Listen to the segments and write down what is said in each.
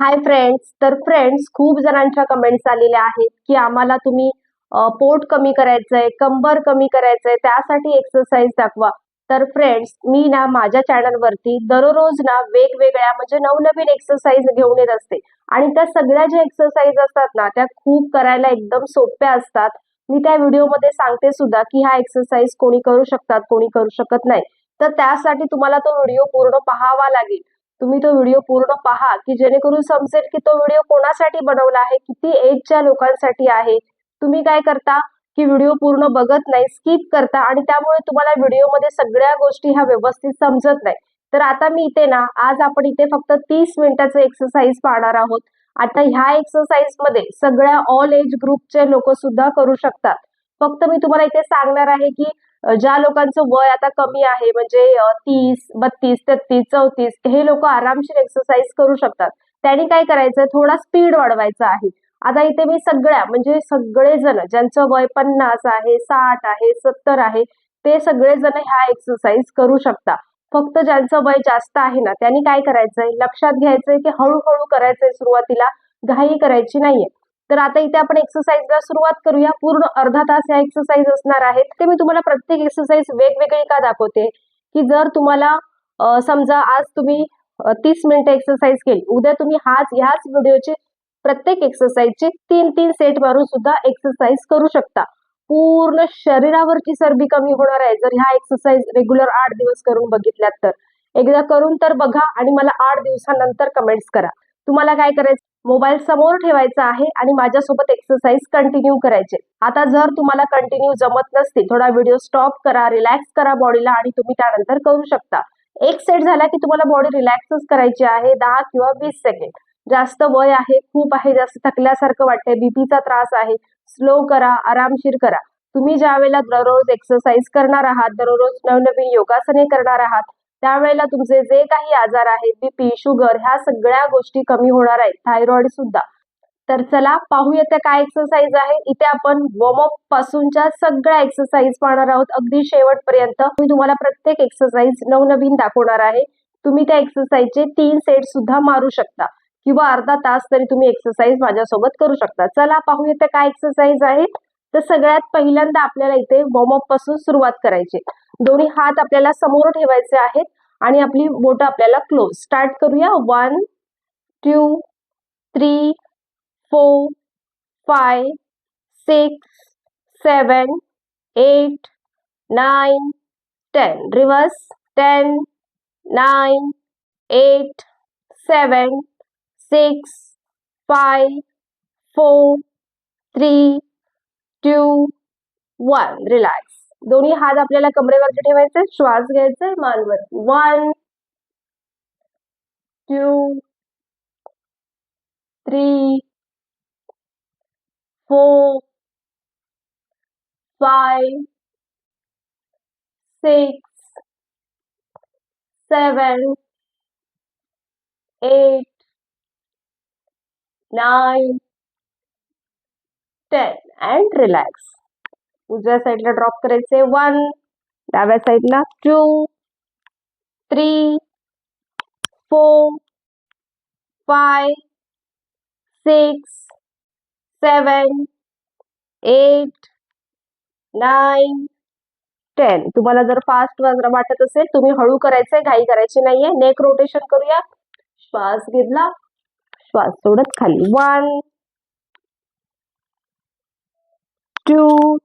Hi friends तर friends खूप जणांच्या कमेंट्स आलेल्या आहेत की आम्हाला तुम्ही पोट कमी करायचंय कंबर कमी करायचंय त्यासाठी एक्सरसाइज दाखवा. तर फ्रेंड्स मी ना माझ्या चॅनलवरती दररोज ना वेगवेगळ्या म्हणजे नवनवीन एक्सरसाइज घेऊन येत असते. आणि त्या सगळ्या ज्या एक्सरसाइज असतात ना त्या खूप करायला एकदम सोप्या असतात. मी त्या व्हिडिओमध्ये सांगते सुद्धा की ह्या एक्सरसाइज कोणी करू शकतात कोणी करू शकत नाही. तर त्यासाठी तुम्हाला तो व्हिडिओ पूर्ण पाहावा लागेल. तुम्ही तो व्हिडिओ पूर्ण पहा की जेणेकरून समजेल की तो व्हिडिओ कोणासाठी बनवला आहे किती एजच्या लोकांसाठी आहे. तुम्ही काय करता की व्हिडिओ पूर्ण बघत नाही स्किप करता आणि त्यामुळे तुम्हाला व्हिडिओमध्ये सगळ्या गोष्टी ह्या व्यवस्थित समजत नाही. तर आता मी इथे ना आज आपण इथे फक्त तीस मिनिटाचं एक्सरसाइज पाहणार आहोत. आता ह्या एक्सरसाइजमध्ये सगळ्या ऑल एज ग्रुपचे लोक सुद्धा करू शकतात. फक्त मी तुम्हाला इथे सांगणार आहे की ज्या लोकांचं वय आता कमी आहे म्हणजे तीस बत्तीस तेहतीस चौतीस हे लोक आरामशीर एक्सरसाइज करू शकतात. त्यांनी काय करायचं? थोडा स्पीड वाढवायचा आहे. आता इथे मी सगळ्या म्हणजे सगळेजण ज्यांचं वय पन्नास आहे साठ आहे सत्तर आहे ते सगळेजण ह्या एक्सरसाइज करू शकता. फक्त ज्यांचं वय जास्त आहे ना त्यांनी काय करायचंय? लक्षात घ्यायचंय की हळूहळू करायचंय सुरुवातीला घाई करायची नाहीये. तर आता इथे आपण एक्सरसाइजला सुरुवात करूया. पूर्ण अर्धा तास या एक्सरसाइज असणार आहेत. ते मी तुम्हाला प्रत्येक एक्सरसाइज वेगवेगळी का दाखवते? की जर तुम्हाला समजा आज तुम्ही तीस मिनिटं एक्सरसाइज केली. उद्या तुम्ही हाच ह्याच व्हिडिओचे प्रत्येक एक्सरसाइजचे तीन तीन सेट मारून सुद्धा एक्सरसाइज करू शकता. पूर्ण शरीरावरची चरबी कमी होणार आहे. जर ह्या एक्सरसाइज रेग्युलर आठ दिवस करून बघितल्यात तर. एकदा करून तर बघा आणि मला आठ दिवसानंतर कमेंट्स करा. तुम्हाला काय करायचं मोबाईल समोर ठेवायचा आहे आणि माझ्यासोबत एक्सरसाइज कंटिन्यू करायचे. आता जर तुम्हाला कंटिन्यू जमत नसतील थोडा व्हिडिओ स्टॉप करा रिलॅक्स करा बॉडीला आणि तुम्ही त्यानंतर करू शकता. एक सेट झाला की तुम्हाला बॉडी रिलॅक्सच करायची आहे दहा किंवा वीस सेकंड जास्त वय आहे खूप आहे जास्त थकल्यासारखं वाटतंय बीपीचा त्रास आहे स्लो करा आरामशीर करा. तुम्ही ज्या वेळेला दररोज एक्सरसाइज करणार आहात दररोज नवनवीन योगासने करणार आहात त्यावेळेला तुमचे जे काही आजार आहेत बीपी शुगर ह्या सगळ्या गोष्टी कमी होणार आहेत. थायरॉइड सुद्धा. तर चला पाहूया त्या काय एक्सरसाइज आहे इथे आपण वॉर्मअप पासूनच्या सगळ्या एक्सरसाइज पाहणार आहोत. अगदी शेवटपर्यंत मी तुम्हाला प्रत्येक एक्सरसाइज नवनवीन दाखवणार आहे. तुम्ही त्या एक्सरसाइजचे तीन सेट सुद्धा मारू शकता. किंवा अर्धा तास तरी तुम्ही एक्सरसाइज माझ्यासोबत करू शकता. चला पाहूया त्या काय एक्सरसाइज आहेत. तर सगळ्यात पहिल्यांदा आपल्याला इथे वॉर्मअपपासून सुरुवात करायची दोन्ही हात आपल्याला समोर ठेवायचे आहेत आणि आपली बोट आपल्याला क्लोज स्टार्ट करूया. One two three four five six seven eight nine ten reverse ten nine eight seven six five four three two one relax दोन्ही हात आपल्याला कमरेवरती ठेवायचे श्वास घ्यायचे मानवरती one two three four five six seven eight nine ten and relax उजव्या साईडला drop करायचे वन डाव्या साईडला two three four five six seven eight nine ten तुम्हाला जर फास्ट वाटत असेल, तुम्ही हळू करायचंय, घाई करायची नाहीये. नेक रोटेशन करूया. श्वास घेतला. श्वास सोडत खाली. One two,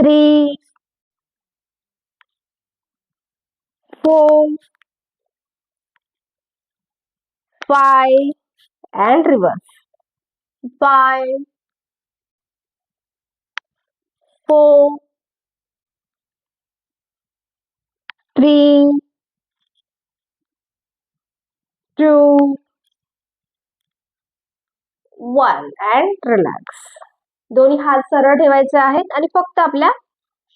three, four, five, and reverse. Five, four, three, two, one and relax दोन्ही हात सरळ ठेवायचे आहेत आणि फक्त आपल्या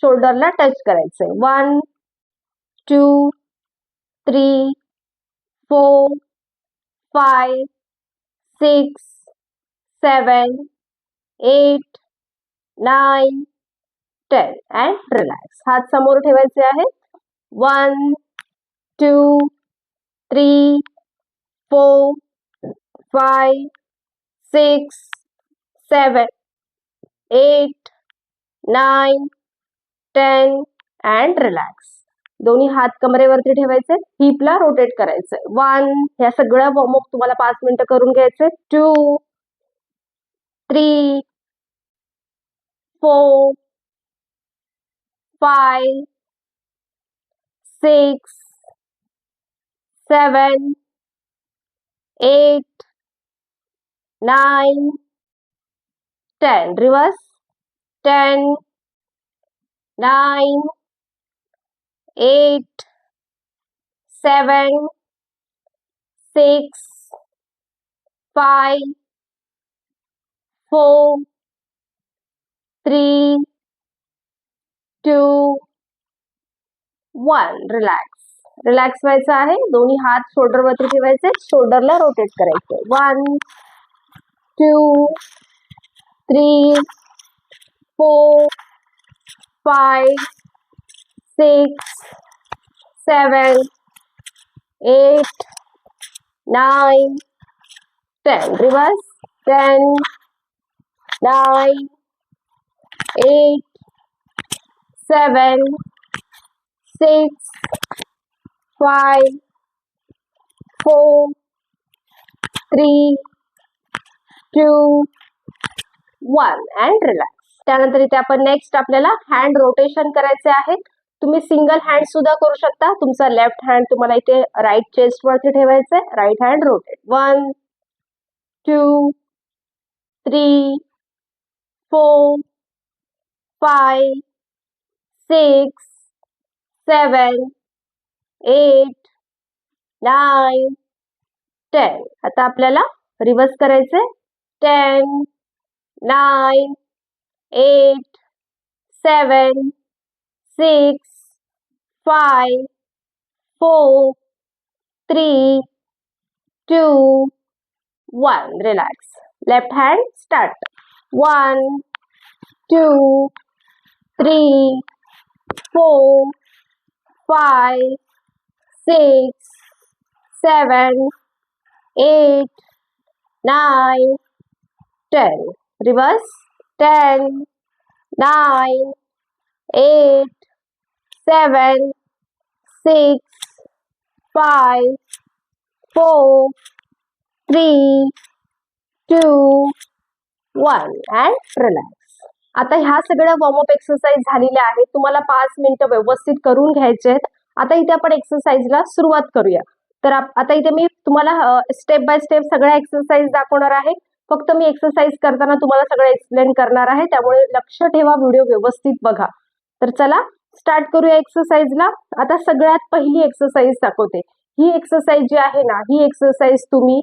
शोल्डरला टच करायचंय. One two three four five six seven eight nine ten and relax हात समोर ठेवायचे आहेत. One two three four five six, seven, eight, nine, ten and relax. दोन्ही हात कमरेवरती ठेवायचे हिपला रोटेट करायचे वन ह्या सगळ्या वॉर्मअप तुम्हाला पाच मिनिटं करून घ्यायचे two three four five six seven eight nine ten Reverse. Ten nine eight, seven, six, five, four, three, two, one relax relax व्हायचं आहे. दोन्ही हात शोल्डरवरती ठेवायचे. शोल्डरला रोटेट करायचे. One two, three, four, five, six, seven, eight, nine, ten. Reverse ten, nine, eight, seven, six, five, four, three, two, one and relax. त्यानंतर इथे आपण नेक्स्ट आपल्याला हँड रोटेशन करायचे आहेत तुम्ही सिंगल हँड सुद्धा करू शकता. तुमचा लेफ्ट हँड तुम्हाला इथे राईट चेस्ट वरती ठेवायचंय. Right hand rotate one two three four five six seven eight nine ten आता आपल्याला रिव्हर्स करायचंय. ten, nine, eight, seven, six, five, four, three, two, one. Relax. Left hand start. One, two, three, four, five, six, seven, eight, nine. Ten. Reverse. Ten, nine, eight, seven, six five four three two, one and relax आता ह्या सगळ्या warm up exercise झालेल्या आहेत. तुम्हाला पाच मिनिटं व्यवस्थित करून घ्यायचे आहेत. आता इथे आपण एक्सरसाइजला सुरुवात करूया. तर आता इथे मी तुम्हाला स्टेप बाय स्टेप सगळ्या एक्सरसाइज दाखवणार आहे. फक्त मी एक्सरसाइज करताना तुम्हाला सगळं एक्सप्लेन करणार आहे. त्यामुळे लक्ष ठेवा व्हिडिओ व्यवस्थित बघा. तर चला स्टार्ट करूया एक्सरसाइजला आता सगळ्यात पहिली एक्सरसाइज दाखवते. ही एक्सरसाइज जी आहे ना ही एक्सरसाइज तुम्ही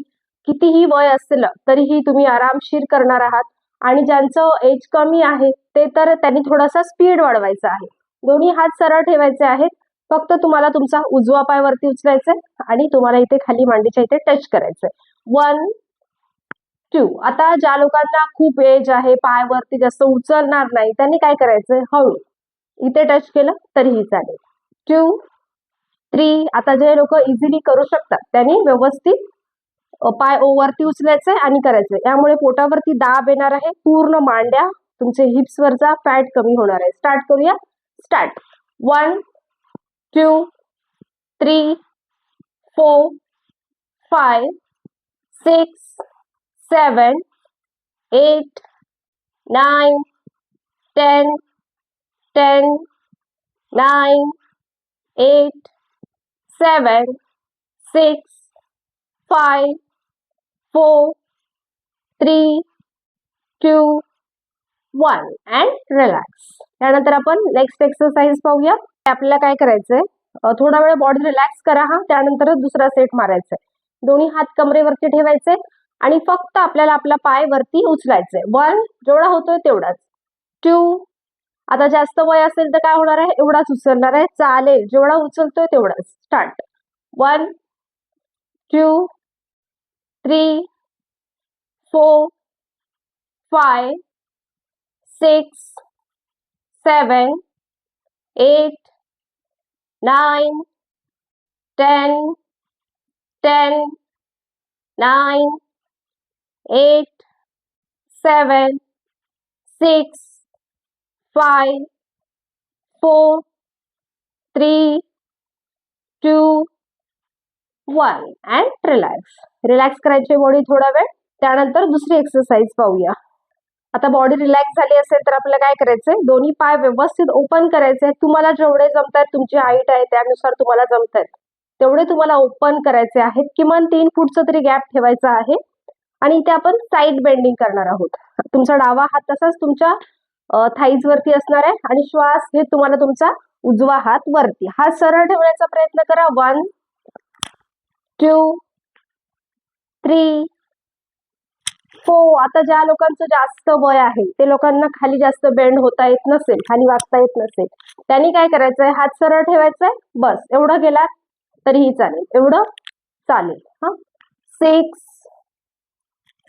कितीही वय असलं तरीही तुम्ही आरामशीर करणार आहात. आणि ज्यांचं एज कमी आहे ते तर त्यांनी थोडासा स्पीड वाढवायचा आहे. दोन्ही हात सरळ ठेवायचे आहेत. फक्त तुम्हाला तुमचा उजवा पाय वरती उचलायचा आणि तुम्हाला इथे खाली मांडीच्या इथे टच करायचंय. वन ट्यू आता ज्या लोकांना खूप एज आहे पाय वरती जास्त उचलणार नाही त्यांनी काय करायचंय? हळू. इथे टच केलं तरीही चालेल. टू थ्री आता जे लोक इझिली करू शकतात त्यांनी व्यवस्थित पाय ओवरती उचलायचंय आणि करायचंय. यामुळे पोटावरती दाब येणार आहे पूर्ण मांड्या तुमचे हिप्सवरचा फॅट कमी होणार आहे. स्टार्ट करूया. Start one two three four five six seven eight nine ten ten, nine, eight, seven, six, five, four, three, two, one. And relax त्यानंतर आपण नेक्स्ट एक्सरसाइज पाहूया. आपल्याला काय करायचंय? थोडा वेळ बॉडी रिलॅक्स करा हा. त्यानंतर दुसरा सेट मारायचा दोन्ही हात कमरेवरती ठेवायचे. आणि फक्त आपल्याला आपला पाय वरती उचलायचंय. वन जेवढा होतोय तेवढाच. टू आता जास्त वय असेल तर काय होणार आहे? एवढाच उचलणार आहे. चालेल जेवढा उचलतोय तेवढाच. Start. One two three four five six seven eight nine ten ten nine eight seven six five four three two one. And relax relax करायची बॉडी थोडा वेळ. त्यानंतर दुसरी एक्सरसाइज पाहूया. आता बॉडी रिलॅक्स झाली असेल तर आपल्याला काय करायचंय? दोन्ही पाय व्यवस्थित ओपन करायचे तुम्हाला जेवढे जमतायत तुमची हाईट आहे त्यानुसार तुम्हाला जमतायत. तेवढे तुम्हाला ओपन करायचे आहेत. किमान तीन फूटचं तरी गॅप ठेवायचा आहे. आणि इथे आपण साईड बेंडिंग करणार आहोत. तुमचा डावा हात तसाच तुमच्या थाईज वरती असणार आहे आणि श्वास घेत तुम्हाला तुमचा उजवा हात वरती. हात सरळ ठेवण्याचा प्रयत्न करा. वन टू थ्री हो आता ज्या लोकांचं जास्त वय आहे ते लोकांना खाली जास्त बेंड होता येत नसेल खाली वागता येत नसेल त्यांनी काय करायचंय? हात सरळ ठेवायचंय. बस. एवढं गेला तरीही चालेल. एवढं चालेल. हा? Six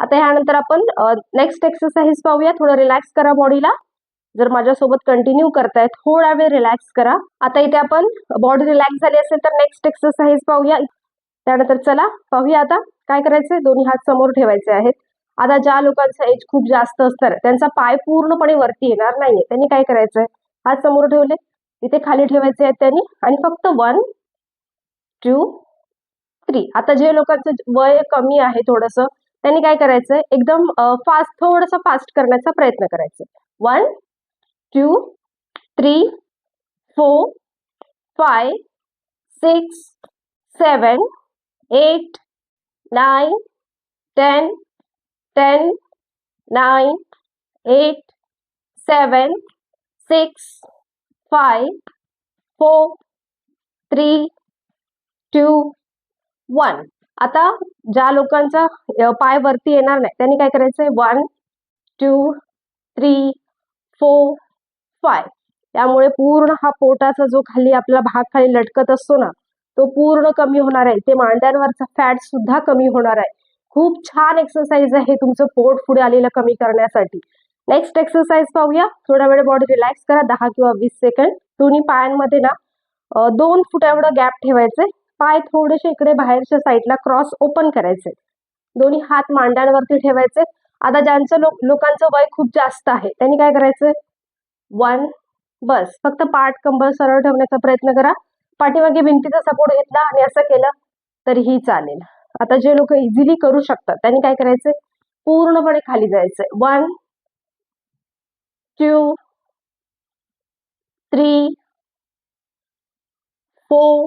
आता ह्यानंतर आपण नेक्स्ट एक्सरसाइज पाहूया. थोडं रिलॅक्स करा बॉडीला जर माझ्यासोबत कंटिन्यू करताय थोडा वेळ रिलॅक्स करा. आता इथे आपण बॉडी रिलॅक्स झाली असेल तर नेक्स्ट एक्सरसाइज पाहूया. त्यानंतर चला पाहूया आता काय करायचंय? दोन्ही हात समोर ठेवायचे आहेत. आता ज्या लोकांचं एज खूप जास्त असतं त्यांचा पाय पूर्णपणे वरती येणार नाहीये. त्यांनी काय करायचंय? हात समोर ठेवले. इथे खाली ठेवायचे आहेत त्यांनी. आणि फक्त वन टू थ्री आता जे लोकांचं वय कमी आहे थोडंसं त्यांनी काय करायचं? एकदम फास्ट थोडंसं फास्ट करण्याचा प्रयत्न करायचा. One two three four five six seven eight nine ten ten nine eight seven six five four three two one आता ज्या लोकांचा पाय वरती येणार नाही त्यांनी काय करायचंय? One two three four five त्यामुळे पूर्ण हा पोटाचा जो खाली आपला भाग खाली लटकत असतो ना तो पूर्ण कमी होणार आहे. ते मांड्यांवरचा फॅट सुद्धा कमी होणार आहे. खूप छान एक्सरसाइज आहे तुमचं पोट पुढे आलेलं कमी करण्यासाठी. नेक्स्ट एक्सरसाइज पाहूया. थोडा वेळ बॉडी रिलॅक्स करा. दहा किंवा वीस सेकंड दोन्ही पायांमध्ये ना दोन फुट एवढं गॅप ठेवायचं पाय थोडेसे इकडे बाहेरच्या साईडला क्रॉस ओपन करायचे. दोन्ही हात मांड्यांवरती ठेवायचे. आता ज्यांचं लोक लोकांचं वय खूप जास्त आहे त्यांनी काय करायचं? वन बस. फक्त पाठ कंबर सरळ ठेवण्याचा प्रयत्न करा. पाठीमागे भिंतीचा सपोर्ट घेतला आणि असं केलं तरीही चालेल. आता जे लोक इझिली करू शकतात त्यांनी काय करायचे? पूर्णपणे खाली जायचंय one two three four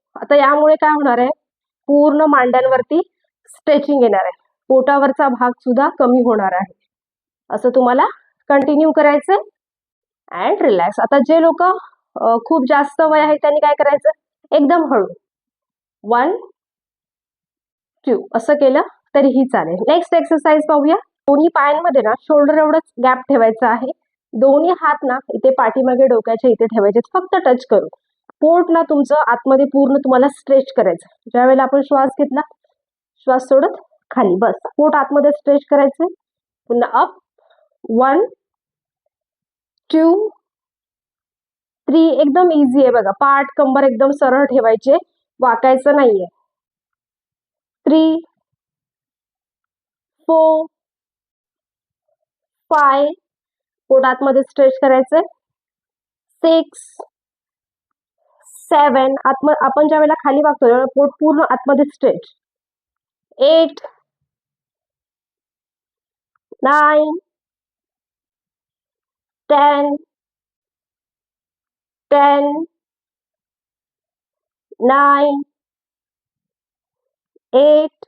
आता यामुळे काय होणार आहे? पूर्ण मांड्यांवरती स्ट्रेचिंग येणार आहे. पोटावरचा भाग सुद्धा कमी होणार आहे. असं तुम्हाला कंटिन्यू करायचंय. अँड रिलॅक्स आता जे लोक खूप जास्त वय आहे त्यांनी काय करायचं? एकदम हळू. वन टू असं केलं तरीही चालेल. नेक्स्ट एक्सरसाइज पाहूया. दोन्ही पायांमध्ये ना शोल्डर एवढंच गॅप ठेवायचं आहे. दोन्ही हात ना इथे पाठीमागे डोक्याच्या इथे ठेवायचे फक्त टच करू पोट ना तुमचं आतमध्ये पूर्ण तुम्हाला स्ट्रेच करायचं. ज्या वेळेला आपण श्वास घेतला श्वास सोडत खाली. बस. पोट आतमध्ये स्ट्रेच करायचं. पुन्हा अप वन टू थ्री एकदम इझी आहे बघा. पाठ कंबर एकदम सरळ ठेवायचे. वाकायचं नाहीये. थ्री फोर फाय पोट आतमध्ये स्ट्रेच करायचंय. सिक्स सेवन आतम आपण ज्या वेळेला खाली वागतो पोट पूर्ण आतमध्ये stretch eight nine ten ten nine eight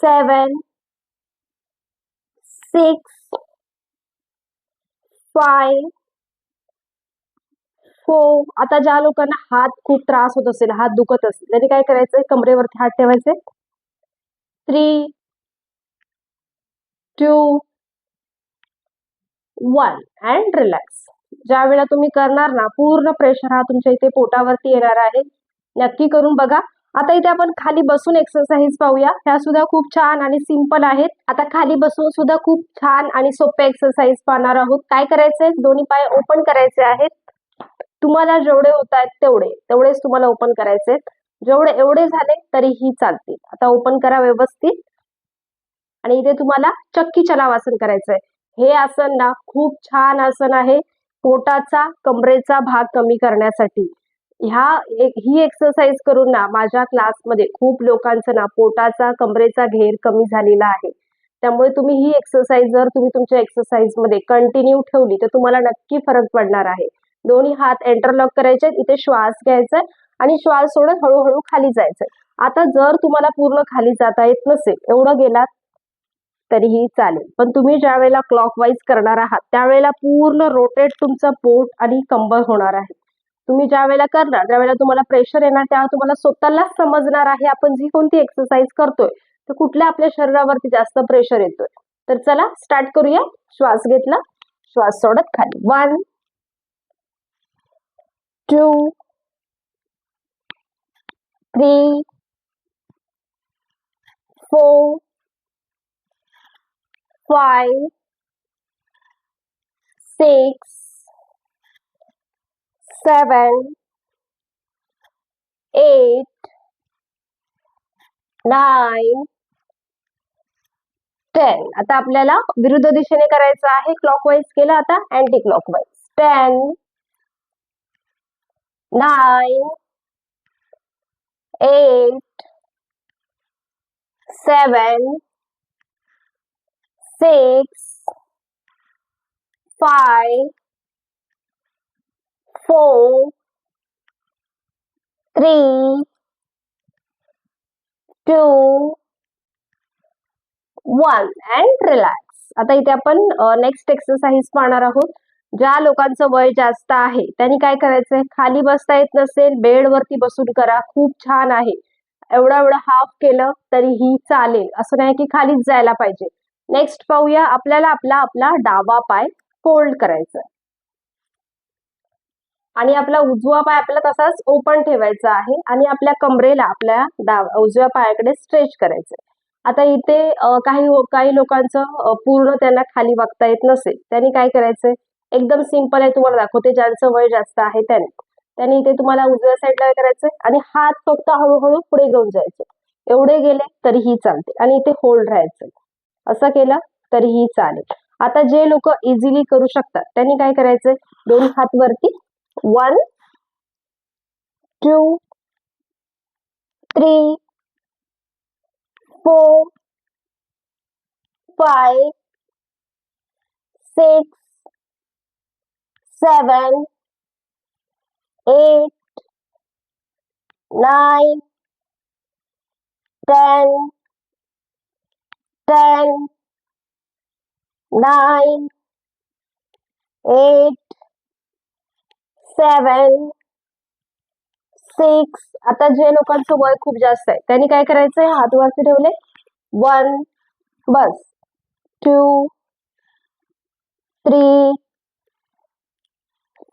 seven six five हो आता ज्या लोकांना हात खूप त्रास होत असेल हात दुखत असेल त्यांनी काय करायचं? कमरेवरती हात ठेवायचे. Three two one and relax ज्या वेळेला तुम्ही करणार ना पूर्ण प्रेशर हा तुमच्या इथे पोटावरती येणार आहे. नक्की करून बघा. आता इथे आपण खाली बसून एक्सरसाइज पाहूया. ह्या सुद्धा खूप छान आणि सिंपल आहेत. आता खाली बसून सुद्धा खूप छान आणि सोपे एक्सरसाइज पाहणार आहोत. काय करायचंय? दोन्ही पाय ओपन करायचे आहेत. तुम्हाला जेवढे होत आहेत तेवढे. तेवढेच तुम्हाला ओपन करायचे जेवढे एवढे झाले तरीही चालतील. आता ओपन करा व्यवस्थित. आणि इथे तुम्हाला चक्की चलाव आसन करायचंय. हे आसन ना खूप छान आसन आहे पोटाचा कमरेचा भाग कमी करण्यासाठी. ह्या एक ही एक्सरसाइज करून ना माझ्या क्लासमध्ये खूप लोकांचं ना पोटाचा कमरेचा घेर कमी झालेला आहे. त्यामुळे तुम्ही ही एक्सरसाइज जर तुम्ही तुमच्या एक्सरसाइजमध्ये कंटिन्यू ठेवली तर तुम्हाला नक्की फरक पडणार आहे. दोन्ही हात एंटरलॉक करायचे इथे श्वास घ्यायचा आणि श्वास सोडत हळूहळू खाली जायचंय आता जर तुम्हाला पूर्ण खाली जाता येत नसेल एवढं गेलात तरीही चालेल. पण तुम्ही ज्या वेळेला क्लॉकवाईज करणार आहात त्यावेळेला पूर्ण रोटेट तुमचं पोट आणि कंबर होणार आहे. तुम्ही ज्या वेळेला करणार त्यावेळेला तुम्हाला प्रेशर येणार त्या तुम्हाला स्वतःलाच समजणार आहे आपण जी कोणती एक्सरसाइज करतोय तर कुठल्या आपल्या शरीरावरती जास्त प्रेशर येतोय. तर चला स्टार्ट करूया. श्वास घेतला श्वास सोडत खाली. One two, three, four, five, six, seven, eight, nine, ten आता आपल्याला विरुद्ध दिशेने करायचं आहे. क्लॉकवाईज केलं आता anti clockwise ten nine, eight, seven, six, five, four, three, two, one and relax. आता इथे आपण नेक्स्ट एक्सरसाइज पाहणार आहोत ज्या लोकांचं वय जास्त आहे त्यांनी काय करायचंय? खाली बसता येत नसेल बेडवरती बसून करा खूप छान आहे. एवढा एवढं हाफ केलं तरीही चालेल. असं नाही की खालीच जायला पाहिजे. नेक्स्ट पाहूया आपल्याला आपला आपला डावा पाय फोल्ड करायचा आणि आपला उजवा पाय आपला तसाच ओपन ठेवायचा आहे आणि आपल्या कमरेला आपल्या डाव उजव्या पायाकडे स्ट्रेच करायचंय. आता इथे काही काही लोकांचं पूर्ण त्यांना खाली वागता येत नसेल. त्यांनी काय करायचंय? एकदम सिंपल आहे तुम्हाला दाखवते ज्यांचं वय जास्त आहे त्याने. त्यांनी इथे तुम्हाला उजव्या साईडला काय करायचंय आणि हात फक्त हळूहळू पुढे घेऊन जायचे. एवढे गेले तरीही चालते. आणि इथे होल्ड राहायचं. असं केलं तरीही चालेल. आता जे लोक इझिली करू शकतात त्यांनी काय करायचंय? दोन हात वरती. One two three four five six seven, eight, nine, ten, ten, nine, eight, seven six आता जे लोकांचं वय खूप जास्त आहे त्यांनी काय करायचंय? हात वरती ठेवले. वन बस. टू थ्री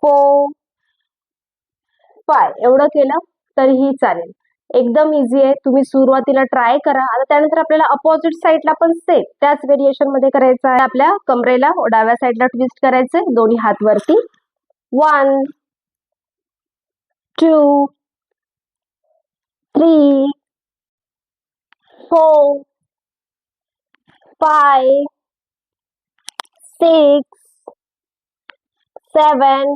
हो. फोर फाय एवढं केलं तरीही चालेल. एकदम इझी आहे. तुम्ही सुरुवातीला ट्राय करा. आता त्यानंतर आपल्याला अपोजिट साईडला पण सेम त्याच व्हेरिएशनमध्ये करायचं आहे. आपल्या कमरेला डाव्या साईडला ट्विस्ट करायचंय. दोन्ही हात वरती. One two three four five six seven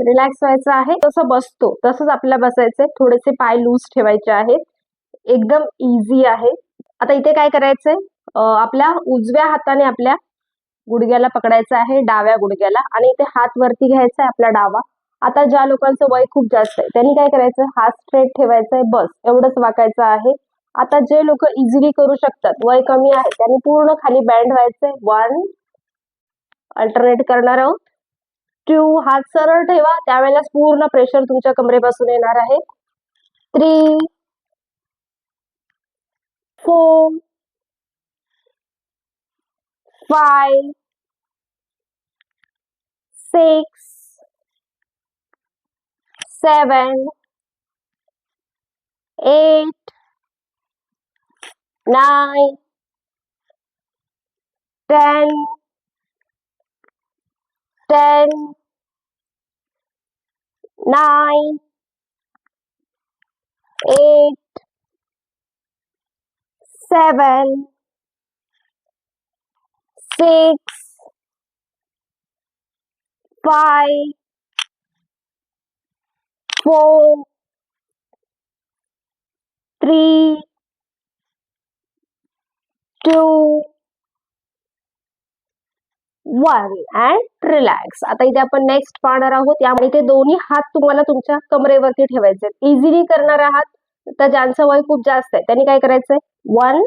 Relax व्हायचं आहे. तसं बसतो. तसंच आपल्याला बसायचंय. थोडेसे पाय लूज ठेवायचे आहेत. एकदम इझी आहे. आता इथे काय करायचंय? आपल्या उजव्या हाताने आपल्या गुडघ्याला पकडायचं आहे डाव्या गुडघ्याला. आणि इथे हात वरती घ्यायचा आहे आपला डावा. आता ज्या लोकांचं वय खूप जास्त आहे त्यांनी काय करायचं? हात स्ट्रेट ठेवायचा आहे बस. एवढंच वाकायचं आहे. आता जे लोक इझिली करू शकतात वय कमी आहे त्यांनी पूर्ण खाली बँड व्हायचंय. वन अल्टरनेट करणार आहोत. टू हात सरळ ठेवा. त्यावेळेला पूर्ण प्रेशर तुमच्या कमरेपासून येणार आहे. Three four five six seven eight nine ten ten nine, eight, seven, six, five, four, three, two, one and relax. आता इथे आपण नेक्स्ट पाहणार आहोत. यामुळे ते दोन्ही हात तुम्हाला तुमच्या कमरेवरती ठेवायचे इझिली करणार आहात तर ज्यांचं वय खूप जास्त आहे त्यांनी काय करायचंय? वन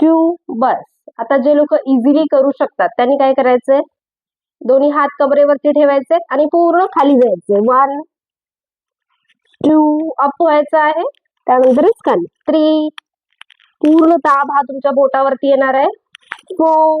टू बस आता जे लोक इझिली करू शकतात त्यांनी काय करायचंय? दोन्ही हात कमरेवरती ठेवायचे आणि पूर्ण खाली जायचे वन टू अप व्हायचं आहे. त्यानंतरच खाली थ्री पूर्ण ताब हा तुमच्या बोटावरती येणार आहे. Four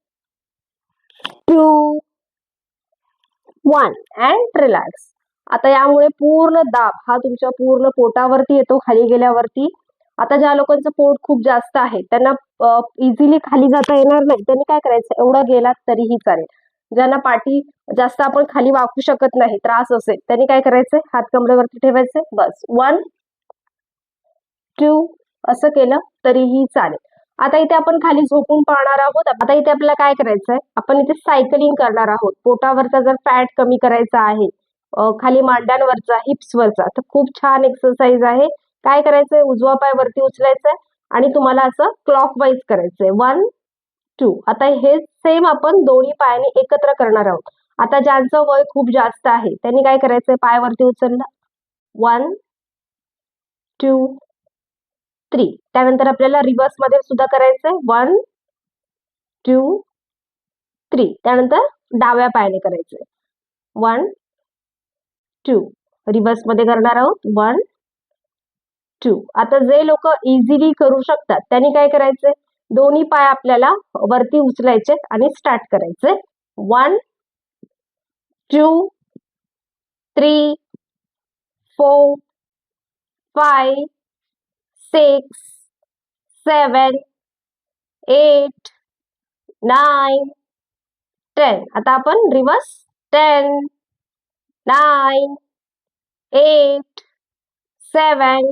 two one and relax. आता यामुळे पूर्ण दाब हा तुमच्या पूर्ण पोटावरती येतो खाली गेल्यावरती. आता ज्या लोकांचं पोट खूप जास्त आहे त्यांना इझिली खाली जाता येणार नाही. त्यांनी काय करायचं? एवढं गेलात तरीही चालेल. ज्यांना पाठी जास्त आपण खाली वाकू शकत नाही त्रास असेल त्यांनी काय करायचंय हात कमरेवरती ठेवायचे. बस. वन टू असं केलं तरीही चालेल. आता इथे आपण खाली झोपून पाहणार आहोत. आता इथे आपल्याला काय करायचंय? आपण इथे सायकलिंग करणार आहोत. पोटावरचा जर फॅट कमी करायचा आहे खाली मांड्यांवरचा हिप्सवरचा तर खूप छान एक्सरसाइज आहे. काय करायचंय? उजवा पाय वरती उचलायचंय आणि तुम्हाला असं क्लॉक वाईज करायचंय. वन टू आता हे सेम आपण दोन्ही पायाने एकत्र करणार आहोत. आता ज्यांचं वय खूप जास्त आहे त्यांनी काय करायचंय? पायावरती उचललं. वन टू थ्री त्यानंतर आपल्याला रिव्हर्समध्ये सुद्धा करायचंय. वन टू थ्री त्यानंतर डाव्या पायाने करायचंय. वन टू रिव्हर्समध्ये करणार आहोत. वन टू आता जे लोक इझिली करू शकतात त्यांनी काय करायचंय? दोन्ही पाय आपल्याला वरती उचलायचे आणि स्टार्ट करायचे one two three four five six seven eight nine ten. आता आपण reverse ten nine eight seven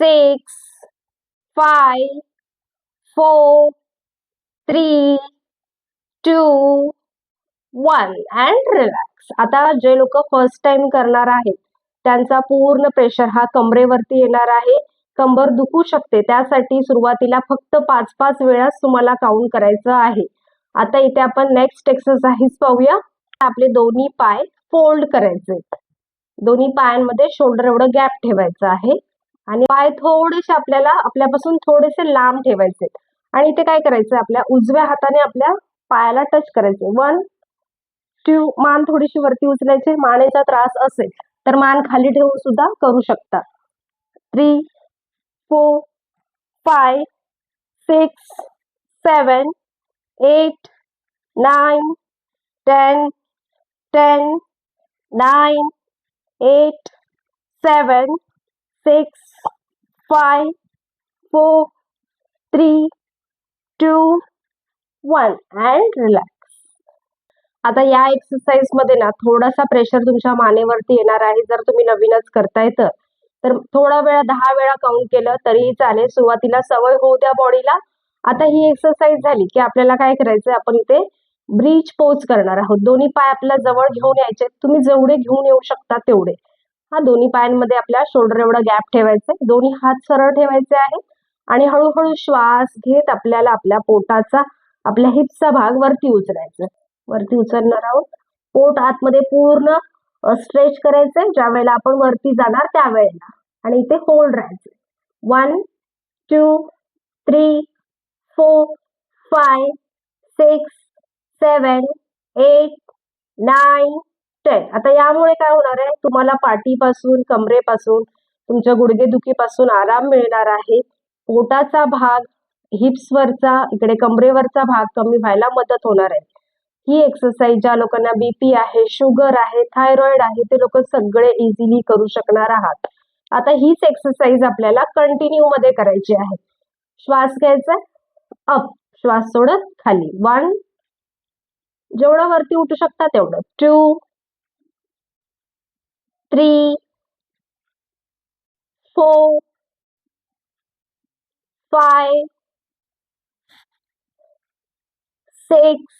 six five four three two one. And relax. आता जे लोक फर्स्ट टाइम करणार आहेत त्यांचा पूर्ण प्रेशर हा कमरेवरती येणार आहे. कंबर दुखू शकते. त्यासाठी सुरुवातीला फक्त पाच पाच वेळाच तुम्हाला काउंट करायचं आहे. आता इथे आपण नेक्स्ट एक्सरसाइज पाहूया. आपले दोन्ही पाय फोल्ड करायचे दोन्ही पायांमध्ये शोल्डर एवढं गॅप ठेवायचं आहे. आणि पाय थोडेसे आपल्याला आपल्यापासून थोडेसे लांब ठेवायचे आणि इथे काय करायचं आपल्या उजव्या हाताने आपल्या पायाला टच करायचे वन टू मान थोडीशी वरती उचलायची. मानेचा त्रास असेल तर मान खाली ठेवून सुद्धा करू शकता. Three four, five six seven eight nine ten ten nine eight seven six five four three two one. And relax आता या एक्सरसाइजमध्ये ना थोडासा प्रेशर तुमच्या मानेवरती येणार आहे जर तुम्ही नवीनच करताय तर. तर थोडा वेळा दहा वेळा काउंट केलं तरीही चालेल. सुरुवातीला सवय होऊ द्या बॉडीला आता ही एक्सरसाइज झाली की आपल्याला काय करायचंय? आपण इथे ब्रिज पोज करणार आहोत. दोन्ही पाय आपल्या जवळ घेऊन यायचे. तुम्ही जेवढे घेऊन येऊ शकता तेवढे. हा दोन्ही पायांमध्ये आपल्या शोल्डर एवढा गॅप ठेवायचा आहे. दोन्ही हात सरळ ठेवायचे आहे. आणि हळूहळू श्वास घेत आपल्याला आपल्या पोटाचा आपल्या हिपचा भाग वरती उचलायचा वरती उचलणार आहोत. पोट आतमध्ये पूर्ण स्ट्रेच करायचंय ज्या वेळेला आपण वरती जाणार त्यावेळेला. आणि इथे होल्ड राहायचे one two three four five six seven eight nine ten आता यामुळे काय होणार आहे? तुम्हाला पाठीपासून कमरेपासून तुमच्या गुडघेदुखीपासून आराम मिळणार आहे. पोटाचा भाग हिप्सवरचा इकडे कमरेवरचा भाग कमी व्हायला मदत होणार आहे. ही एक्सरसाइज ज्या लोकांना बीपी आहे शुगर आहे थायरॉइड आहे ते लोक सगळे इझिली करू शकणार आहात. आता हीच एक्सरसाइज आपल्याला कंटिन्यू मध्ये करायची आहे. श्वास घ्यायचा अप श्वास सोडत खाली. वन जेवढं वरती उठू शकता तेवढं. Two three four five six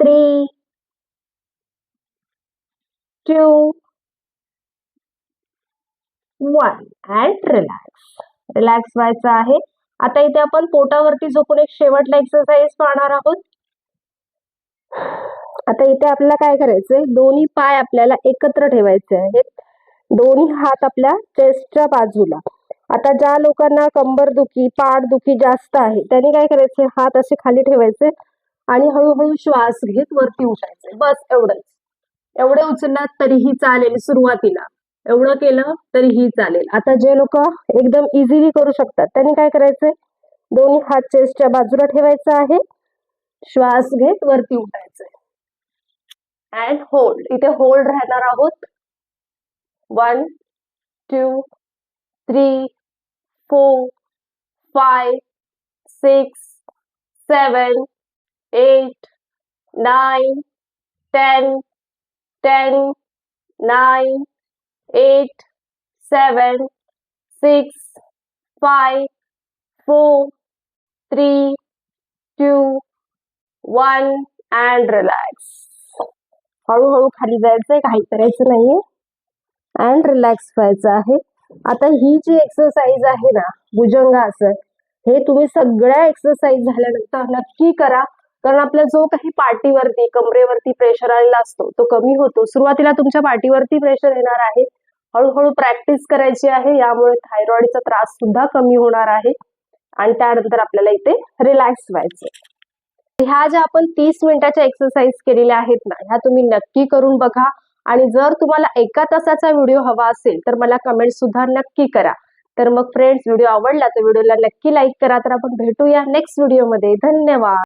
three, two, one. And relax relax व्हायचं आहे. आता इथे आपण पोटावरती झोपून एक शेवटला एक्सरसाइज पाहणार आहोत. आता इथे आपल्याला काय करायचंय? दोन्ही पाय आपल्याला एकत्र ठेवायचे आहेत. दोन्ही हात आपल्या चेस्टच्या बाजूला. आता ज्या लोकांना कंबर दुखी पाठ दुखी जास्त आहे त्यांनी काय करायचे? हात असे खाली ठेवायचे. आणि हळूहळू श्वास घेत वरती उठायचे. बस एवढंच. एवढे उचललात तरीही चालेल सुरुवातीला. एवढं केलं तरीही चालेल. आता जे लोक एकदम इझिली करू शकतात त्यांनी काय करायचंय? दोन्ही हात चेस्टच्या बाजूला ठेवायचं आहे. श्वास घेत वरती उठायचंय. अँड होल्ड इथे होल्ड राहणार आहोत. One two three four five six seven eight, nine, ten, ten, nine, eight, seven, six, five, four, three, two, one, and relax. हळूहळू खाली जायचंय काही करायचं नाहीये. अँड रिलॅक्स व्हायचं आहे. आता ही जी एक्सरसाइज आहे ना भुजंगासन हे तुम्ही सगळ्या एक्सरसाइज झाल्यानंतर नक्की करा. कारण आपला जो काही पाठीवरती कमरेवरती प्रेशर आलेला असतो तो कमी होतो. सुरुवातीला तुमच्या पाठीवरती प्रेशर येणार आहे. हळूहळू प्रॅक्टिस करायची आहे. यामुळे थायरॉईडचा त्रास सुद्धा कमी होणार आहे. आणि त्यानंतर आपल्याला इथे रिलॅक्स व्हायचं ह्या ज्या आपण तीस मिनिटाच्या एक्सरसाइज केलेल्या आहेत ना ह्या तुम्ही नक्की करून बघा. आणि जर तुम्हाला एका तासाचा व्हिडिओ हवा असेल तर मला कमेंट सुद्धा नक्की करा. तर मग फ्रेंड्स व्हिडिओ आवडला तर व्हिडिओला नक्की लाईक करा. तर आपण भेटूया नेक्स्ट व्हिडिओमध्ये धन्यवाद.